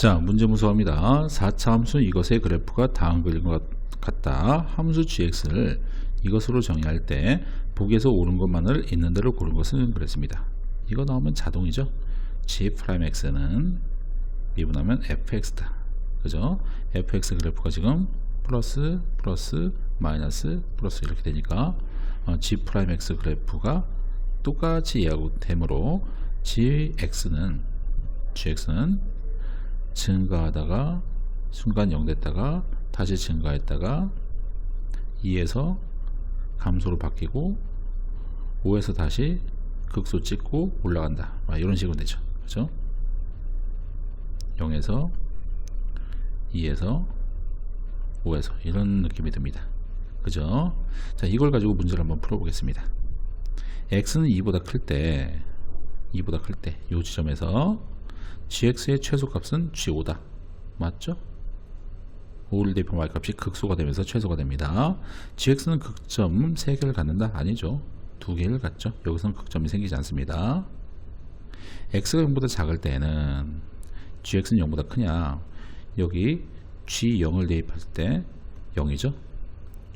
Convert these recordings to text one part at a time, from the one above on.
자, 문제 무서워합니다. 4차 함수 이것의 그래프가 다음 그림 것 같다. 함수 gx를 이것으로 정의할 때 보기에서 옳은 것만을 있는 대로 고른 것은 그랬습니다. 이거 나오면 자동이죠. g'x는 미분하면 fx다. 그죠? fx 그래프가 지금 플러스 플러스 마이너스 플러스 이렇게 되니까 어, g'x 그래프가 똑같이 이해하고 되므로 gx는 gx는 증가하다가 순간 0 됐다가 다시 증가했다가 2에서 감소로 바뀌고 5에서 다시 극소 찍고 올라간다. 아, 이런 식으로 되죠. 그죠? 0에서 2에서 5에서 이런 느낌이 듭니다. 그죠? 자 이걸 가지고 문제를 한번 풀어보겠습니다. x는 2보다 클 때 2보다 클 때 이 지점에서 gx의 최소값은 g5다. 맞죠? 5를 대입한 y값이 극소가 되면서 최소가 됩니다. Gx는 극점 3개를 갖는다? 아니죠. 2개를 갖죠. 여기서는 극점이 생기지 않습니다. X가 0보다 작을 때는 gx는 0보다 크냐? 여기 g0을 대입할 때 0이죠?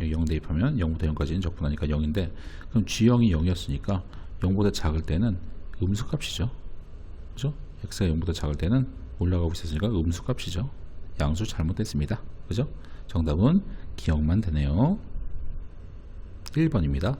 0 대입하면 0부터 0까지는 적분하니까 0인데 그럼 g0이 0이었으니까 0보다 작을 때는 음수값이죠. 그죠? X가 0보다 작을 때는 올라가고 있었으니까 음수 값이죠. 양수 잘못됐습니다. 그죠? 정답은 기억만 되네요. 1번입니다